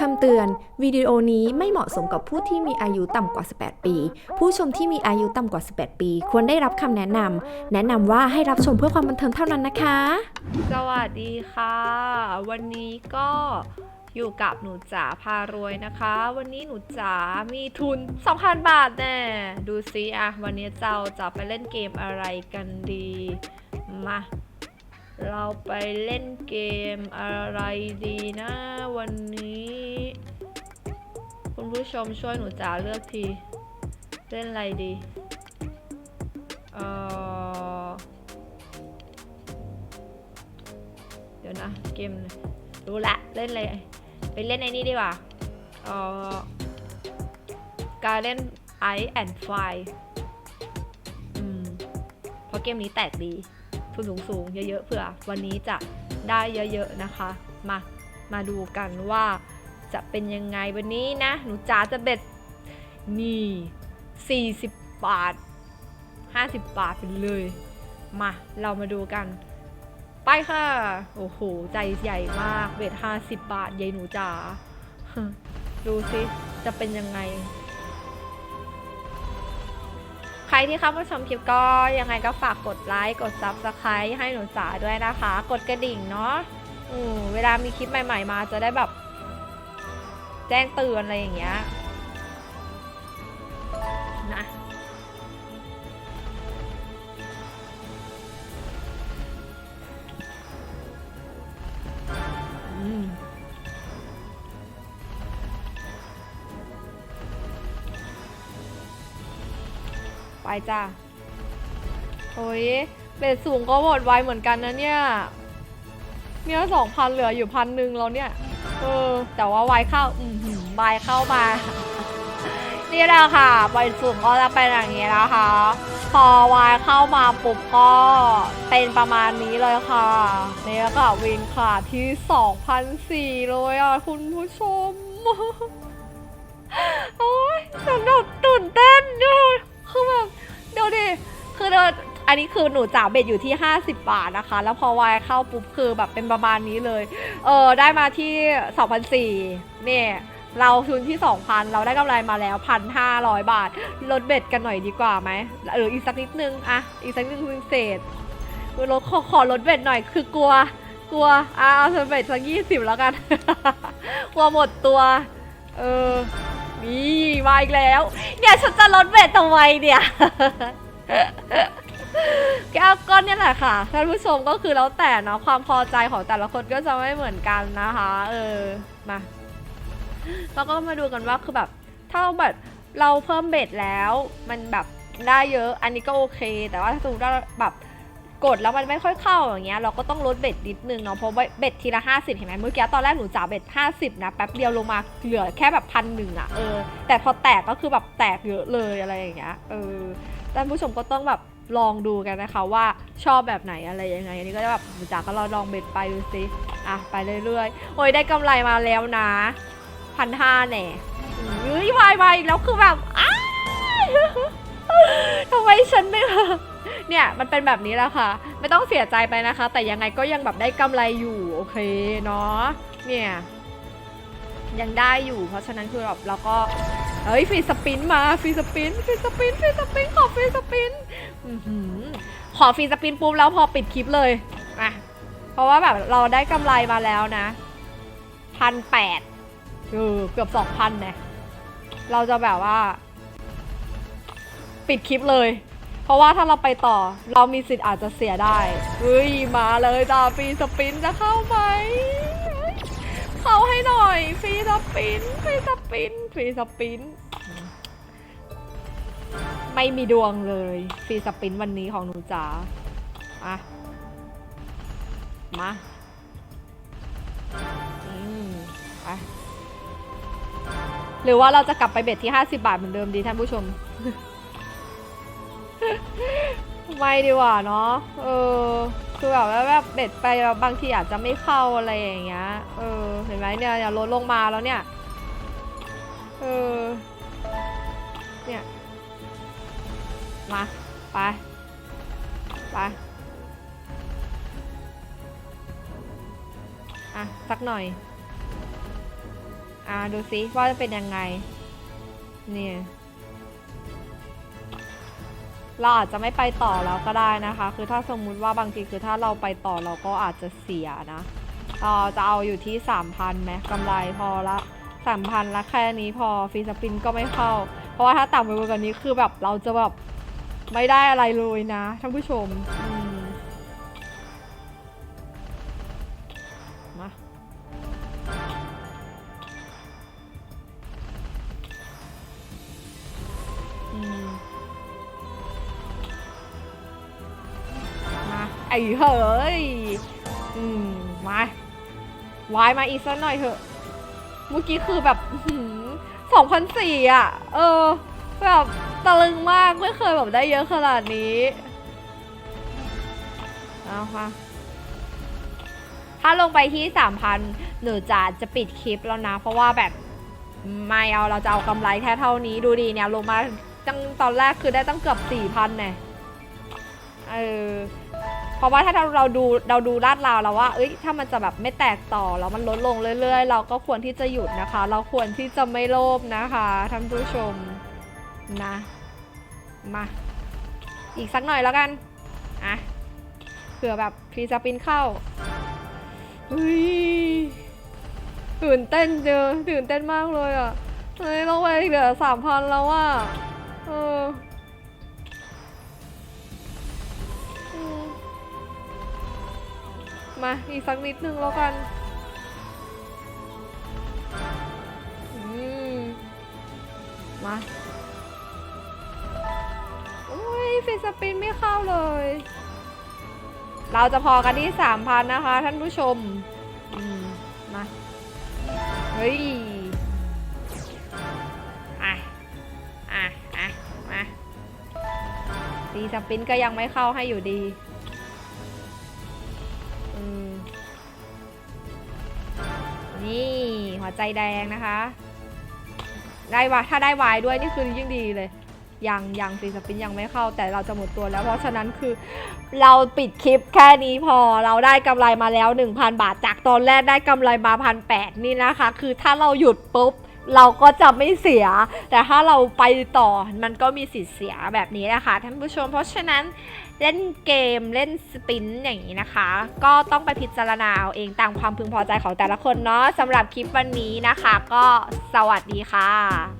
คำเตือน วิดีโอนี้ไม่เหมาะสมกับผู้ที่มีอายุต่ำกว่า 18 ปี ผู้ชมที่มีอายุต่ำกว่า 18 ปี ควรได้รับคำแนะนำแนะนำว่าให้รับชมเพื่อความบันเทิงเท่านั้นนะคะ สวัสดีค่ะ วันนี้ก็อยู่กับหนูจ๋าพารวยนะคะ วันนี้หนูจ๋ามีทุน 2,000 บาทแน่ดูซิอะวันนี้เราจะไปเล่นเกมอะไรกันดี มาเราไปเล่นเกมอะไรดีนะ วันนี้ ผู้ชมช่วยหนูจ๋าเลือกที เล่นอะไรดี เออเดี๋ยวนะ เกมรู้ละ เล่นอะไรไปเล่นไอ้นี่ดีกว่า เออการเล่น Ice and Fire อืมเพราะเกมนี้แตกดี ทุนสูงสูงเยอะๆเผื่อ วันนี้จะได้เยอะ ๆ นะคะ มา มาดูกันว่า จะเป็นยังไงวันนี้นะ หนูจ๋าจะเบ็ดนี่ 40 บาท 50 บาทไปเลย มา เรามาดูกัน ไปค่ะ โอ้โห ใจใหญ่มากเวทห้าสิบบาทยายหนูจ๋า ดูสิจะเป็นยังไงใครที่เข้ามาชมคลิปก็ยังไงก็ฝากกดไลค์กด Subscribe ให้หนูจ๋าด้วยนะคะ กดกระดิ่งเนาะเวลามีคลิปใหม่ ๆ มาจะได้แบบ แจ้งเตือนอะไรอย่างเงี้ยนะไปจ้าโอ้ยเบสสูงก็หมดไวเหมือนกันนะเนี่ย เนี่ยสองพันเหลืออยู่พันหนึ่งแล้วเนี่ย เออ แต่ว่าไวเข้า อืมหืมไวเข้ามา นี่แหละค่ะใบสูงก็จะเป็นอย่างนี้นะคะ พอวายเข้ามาปุ๊บก็เป็นประมาณนี้เลยค่ะ นี่แล้วก็วินค่ะที่2,004เลยอะคุณผู้ชม โอ้ยฉันแบบตื่นเต้นดูคือแบบเดี๋ยวดิคือเดี๋ยว อันนี้คือหนูจ๋าเบ็ดอยู่ที่ 50 บาทนะคะ แล้วพอวายเข้าปุ๊บคือแบบเป็นประมาณนี้เลย เออได้มาที่2,004เนี่ยเราทุนที่ 2,000 เราได้กำไรมาแล้ว 1,500 บาท ลดเบ็ดกันหน่อยดีกว่าไหมเอออีกสักนิดนึงอะอีกสักนิดนึงเศษลดขอขอลดเบ็ดหน่อยคือกลัว กลัวอะเอาสเบ็ดสักยี่สิบแล้วกัน กลัวหมดตัว เออนี่มาอีกแล้ว เนี่ยฉันจะลดเบ็ดทำไมเนี่ย แก้วก้อนเนี่ยแหละค่ะท่านผู้ชมก็คือแล้วแต่เนาะความพอใจของแต่ละคนก็จะไม่เหมือนกันนะคะ เออมาเราก็มาดูกันว่าคือแบบถ้าแบบเราเพิ่มเบ็ดแล้วมันแบบได้เยอะอันนี้ก็โอเค แต่ว่าถ้าสมมติว่าแบบกดแล้วมันไม่ค่อยเข้าอย่างเงี้ยเราก็ต้องลดเบ็ดนิดนึงเนาะเพราะเบ็ดทีละ 50 เห็นไหมเมื่อกี้ตอนแรกหนูจ่าเบ็ด 50 นะแป๊บเดียวลงมาเหลือแค่แบบพันหนึ่งอะเออแต่พอแตกก็คือแบบแตกเยอะเลยอะไรอย่างเงี้ยเออท่านผู้ชมก็ต้องแบบ ลองดูกันนะคะว่าชอบแบบไหนอะไรยังไง อันนี้ก็จะแบบหนูจ๋าก็ลองลองเบ็ดไปดูสิอะไปเรื่อยๆโอ้ยได้กำไรมาแล้วนะพันห้าแน่เฮ้ยวายมาอีกแล้วคือแบบอ้าทำไมฉันไม่เนี่ยมันเป็นแบบนี้แหละค่ะ ไม่ต้องเสียใจไปนะคะ แต่ยังไงก็ยังแบบได้กำไรอยู่โอเคเนาะเนี่ย ยังได้อยู่ เพราะฉะนั้นคือแบบเราก็เฮ้ยฟรีสปินมาฟรีสปินฟรีสปินฟรีสปินขอฟรีสปินอื้อหือขอฟรีสปินปุ๊บแล้วพอปิดคลิปเลยอะเพราะว่าแบบเราได้กำไรมาแล้วนะพันแปดเออเกือบสองพันเนี่ยเราจะแบบว่า ปิดคลิปเลย เพราะว่าถ้าเราไปต่อ เรามีสิทธิ์อาจจะเสียได้เฮ้ยมาเลยจ้าฟรีสปินจะเข้าไหม เขาให้หน่อยฟรีสปินฟรีสปินฟรีสปิน ไม่มีดวงเลยฟรีสปินวันนี้ของหนูจ๋ามามาอืมไปหรือว่าเราจะกลับไปเบ็ดที่ 50 บาทเหมือนเดิมดีท่านผู้ชม ไม่ดีกว่าเนาะ เออ คือแบบว่าแบบเบ็ดไปแล้วบางทีอาจจะไม่เข้าอะไรอย่างเงี้ย เออ เห็นไหมเนี่ยเนี่ยลดลงมาแล้วเนี่ย เออ เนี่ย มา ไป ไป อะ สักหน่อยออ่าดูซิว่าจะเป็นยังไง เนี่ย เราอาจจะไม่ไปต่อแล้วก็ได้นะคะ คือถ้าสมมุติว่าบางทีคือถ้าเราไปต่อเราก็อาจจะเสียนะเราจะเอาอยู่ที่ 3,000ไหมกำไรพอละ3,000ละแค่นี้พอฟรีสปินก็ไม่เข้า เพราะว่าถ้าต่ำไปกว่านี้คือแบบเราจะแบบไม่ได้อะไรเลยนะท่านผู้ชมมมา ไอ้เฮ้ย อืม มาวายมาอีกสักหน่อยเถอะ เมื่อกี้คือแบบสองพันสี่อะ เออ แบบตะลึงมากไม่เคยแบบได้เยอะขนาดนี้ เอาค่ะ ถ้าลงไปที่สามพันหนูจะจะปิดคลิปแล้วนะ เพราะว่าแบบไม่เอาเราจะเอากำไรแค่เท่านี้ดูดีเนี่ยลงมาตั้งตอนแรกคือได้ตั้งเกือบสี่พันเนี่ยเออ เพราะว่าถ้าเราดูเราดูลาดราวแล้วว่า เอ้ย ถ้ามันจะแบบไม่แตกต่อแล้วมันลดลงเรื่อย ๆ เราก็ควรที่จะหยุดนะคะ เราควรที่จะไม่โลภนะคะท่านผู้ชมนะ มา อีกสักหน่อยแล้วกัน อะเผื่อแบบฟรีสปินเข้าเฮ้ยตื่นเต้นเจอตื่นเต้นมากเลยอะเฮ้ยลงไปเหลือสามพันแล้วอะเออ มาอีกสักนิดนึงแล้วกันอืมมาโอ้ยฟิสปินไม่เข้าเลย เราจะพอกันที่สามพันนะคะ ท่านผู้ชมมา เฮ้ยอะอะอะมาตีสปินก็ยังไม่เข้าให้อยู่ดี นี่หัวใจแดงนะคะ ได้วะถ้าได้วายด้วยนี่คือยิ่งดีเลย ยังยังฟีสปินยังไม่เข้า แต่เราจะหมดตัวแล้ว เพราะฉะนั้นคือ เราปิดคลิปแค่นี้พอเราได้กำไรมาแล้ว 1,000 บาท จากตอนแรกได้กำไรมาพันแนี่นะคะ คือถ้าเราหยุดปุ๊บเราก็จะไม่เสีย แต่ถ้าเราไปต่อมันก็มีสิทธิ์เสียแบบนี้นะคะท่านผู้ชม เพราะฉะนั้น เล่นเกมเล่นสปินอย่างนี้นะคะ ก็ต้องไปพิจารณาเอาเองตามความพึงพอใจของแต่ละคนเนาะสำหรับคลิปวันนี้นะคะ ก็สวัสดีค่ะ